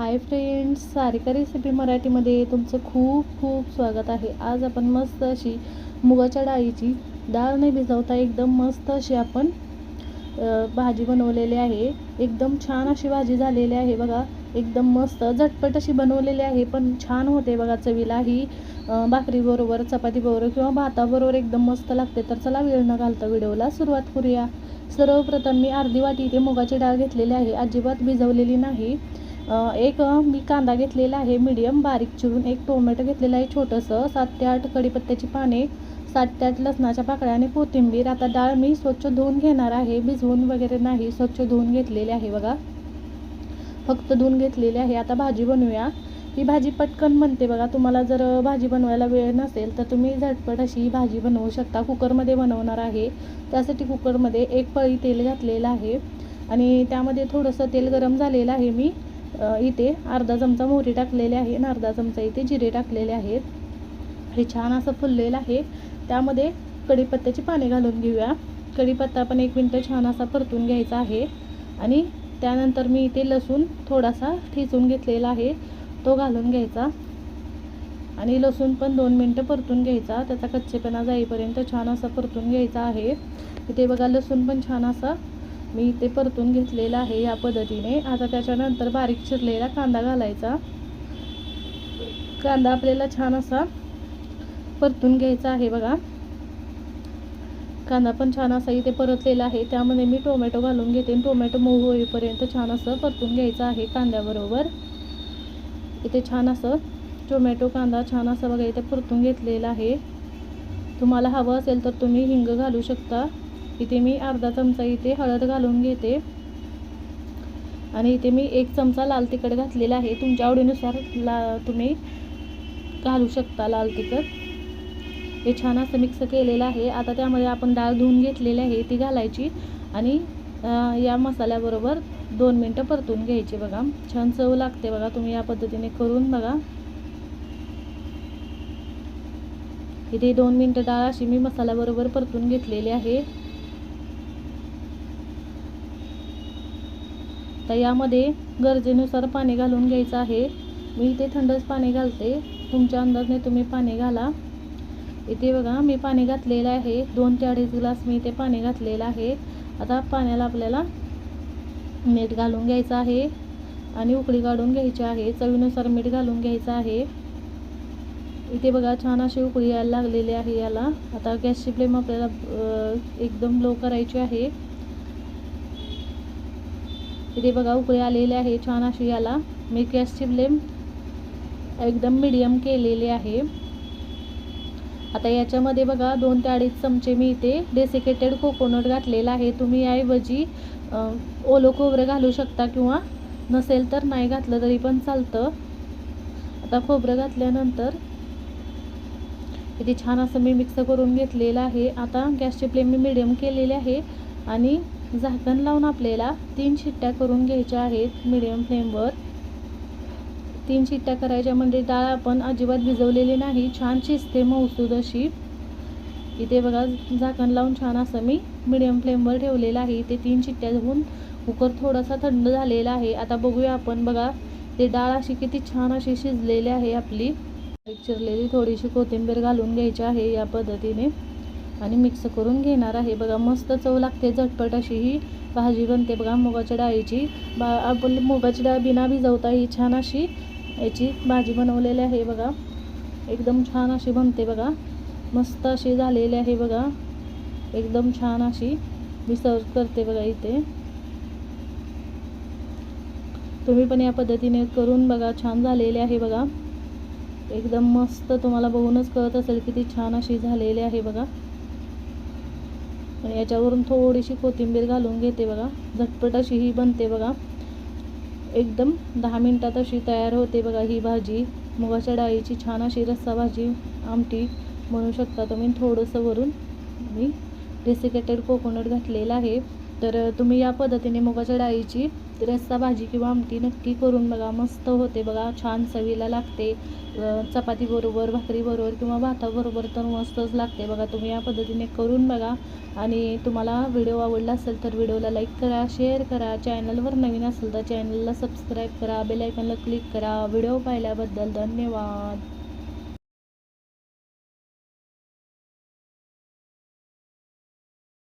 Hi friends Sarika recipe मराठीमध्ये तुमचं खूप खूप स्वागत आहे. आज आपण मस्त अशी मुगाच्या डाळीची डाळ नाही भिजवता एकदम मस्त अशी आपण भाजी बनवलेली आहे. एकदम छान अशी भाजी झालेली आहे बघा. एकदम मस्त झटपट अशी बनवलेली आहे पण छान होते बघा चवीला ही भाकरीबरोबर चपातीबरोबर किंवा भाताबरोबर एकदम मस्त लागते. तर चला वेळ न घालता व्हिडिओला सुरुवात करूया. सर्वप्रथम मी अर्धी वाटी इथे मुगाची डाळ घेतलेली आहे. अजिबात भिजवलेली नाही. एक मी कांदा घेतलेला आहे मीडियम बारीक चिरून एक टोमॅटो घेतलेलं आहे छोटंसं. सात ते आठ कढीपत्त्याची पाने सात ते आठ लसणाच्या पाकळ्या आणि कोथिंबीर. आता डाळ मी स्वच्छ धुवून घेणार आहे भिजवून वगैरे नाही स्वच्छ धुवून घेतलेली आहे बघा. फक्त धुवून घेतलेली आहे. आता भाजी बनवूया. ही भाजी पटकन बनते बघा. तुम्हाला जर भाजी बनवायला वेळ नसेल तर तुम्ही झटपट अशी ही भाजी बनवू शकता. कुकरमध्ये बनवणार आहे. त्यासाठी कुकरमध्ये एक पळी तेल घातलेलं आहे. आणि त्यामध्ये थोडंसं तेल गरम झालेलं आहे मी. इथे अर्धा चमचा मोहरी टाकलेली आहे आणि अर्धा चमचा इथे जिरे टाकलेले आहेत. हे छान असं फुललेलं आहे. त्यामध्ये कढीपत्त्याची पाने घालून घेऊया. कढीपत्ता पण एक मिनटं छान असा परतून घ्यायचा आहे. आणि त्यानंतर मी इथे लसूण थोडासा ठेचून घेतलेला आहे. तो घालून घ्यायचा. आणि लसूण पण दोन मिनटं परतून घ्यायचा. त्याचा कच्चेपणा जाईपर्यंत छान असा परतून घ्यायचा आहे. इथे बघा लसूण पण छान असा मी इथे परतून घेतलेला आहे या पद्धतीने. आता त्याच्यानंतर बारीक चिरलेला कांदा घालायचा. कांदा आपल्याला छान असा परतून घ्यायचा आहे बघा. कांदा पण छान असा इथे परतलेला आहे. त्यामध्ये मी टोमॅटो घालून घेते. आणि टोमॅटो मऊ होईपर्यंत छान असं परतून घ्यायचं आहे कांद्याबरोबर. इथे छान असं टोमॅटो कांदा छान असा बघा इथे परतून घेतलेला आहे. तुम्हाला हवं असेल तर तुम्ही हिंग घालू शकता. इथे मी अर्धा चमचा इथे हळद घालून घेते. आणि इथे मी एक चमचा लाल तिखट घातलेला आहे. तुमच्या आवडीनुसार ला तुम्ही घालू शकता लाल तिखट. हे छान असं मिक्स केलेलं आहे. आता त्यामध्ये आपण डाळ धुवून घेतलेली आहे. ती घालायची. आणि या मसाल्याबरोबर दोन मिनटं परतून घ्यायची बघा. छान चव लागते बघा. तुम्ही या पद्धतीने करून बघा. इथे दोन मिनटं डाळ अशी मी मसाल्याबरोबर परतून घेतलेली आहे. तर यामध्ये गरजेनुसार पाणी घालून घ्यायचं आहे. मी इथे थंडच पाणी घालते. तुमच्या अंदाजने तुम्ही पाणी घाला. इथे बघा मी पाणी घातलेलं आहे. दोन ते अडीच ग्लास मी इथे पाणी घातलेलं आहे. आता पाण्याला आपल्याला मीठ घालून घ्यायचं आहे आणि उकळी काढून घ्यायची आहे. चवीनुसार मीठ घालून घ्यायचं आहे. इथे बघा छान अशी उकळी यायला लागलेली आहे याला. आता गॅसची फ्लेम आपल्याला एकदम लो करायची आहे. इथे बघा उकळी आलेली आहे छान अशी याला. मी गॅसची फ्लेम एकदम मिडियम केलेली आहे. आता याच्यामध्ये बघा दोन ते अडीच चमचे मी इथे डेसिकेटेड कोकोनट घातलेला आहे. तुम्ही याऐवजी ओलो ओलं खोबरं घालू शकता किंवा नसेल तर नाही घातलं तरी पण चालतं. आता खोबरं घातल्यानंतर इथे छान असं मी मिक्स करून घेतलेलं आहे. आता गॅसची फ्लेम मी मिडियम केलेली आहे. आणि झाकण लावून आपल्याला तीन शिट्ट्या करून घ्यायच्या आहेत मिडियम फ्लेमवर तीन शिट्ट्या करायच्या म्हणजे डाळ आपण अजिबात भिजवलेली नाही छान शिजते मऊसूद अशी. इथे बघा झाकण लावून छान असं मी मिडियम फ्लेमवर ठेवलेलं आहे. इथे तीन शिट्ट्या होऊन कुकर थोडासा थंड झालेला आहे. आता बघूया आपण बघा ते डाळ अशी किती छान अशी शिजलेली आहे आपली. चिरलेली थोडीशी कोथिंबीर घालून घ्यायची आहे या पद्धतीने. आणि मिक्स करून घेणार आहे. बघा मस्त चव लागते झटपट अशी ही. भाजी बनते बघा मुगाच्या डाळीची. बा आपण मुगाची डाळ बिना भिजवता ही छान अशी याची भाजी बनवलेली आहे बघा. एकदम छान अशी बनते बघा. मस्त अशी झालेली आहे बघा. एकदम छान अशी. मी सर्व करते बघा इथे. तुम्ही पण या पद्धतीने करून बघा छान झालेले आहे बघा. एकदम मस्त तुम्हाला बघूनच कळत असेल किती छान अशी झालेली आहे बघा. आणि याच्यावरून थोडीशी कोथिंबीर घालून घेते बघा. झटपट अशी ही बनते बघा. एकदम दहा मिनटात अशी तयार होते बघा ही भाजी. मुगाच्या डाळीची छान अशी रस्सा भाजी आमटी म्हणू शकता तुम्ही. थोडंसं वरून मी डेसिकेटेड कोकोनट घातलेलं आहे. तर तुम्ही या पद्धतीने मुगाच्या डाळीची रस्सा भाजी किंवा आमटी नक्की करून बघा. मस्त होते बघा. छान चवीला लागते. चपातीबरोबर भाकरीबरोबर किंवा भाताबरोबर तर मस्तच लागते बघा. तुम्ही या पद्धतीने करून बघा. आणि तुम्हाला व्हिडिओ आवडला असेल तर व्हिडिओला लाईक करा शेअर करा. चॅनलवर नवीन असेल तर चॅनलला सबस्क्राईब करा. बेलायकनला क्लिक करा. व्हिडिओ पाहिल्याबद्दल धन्यवाद.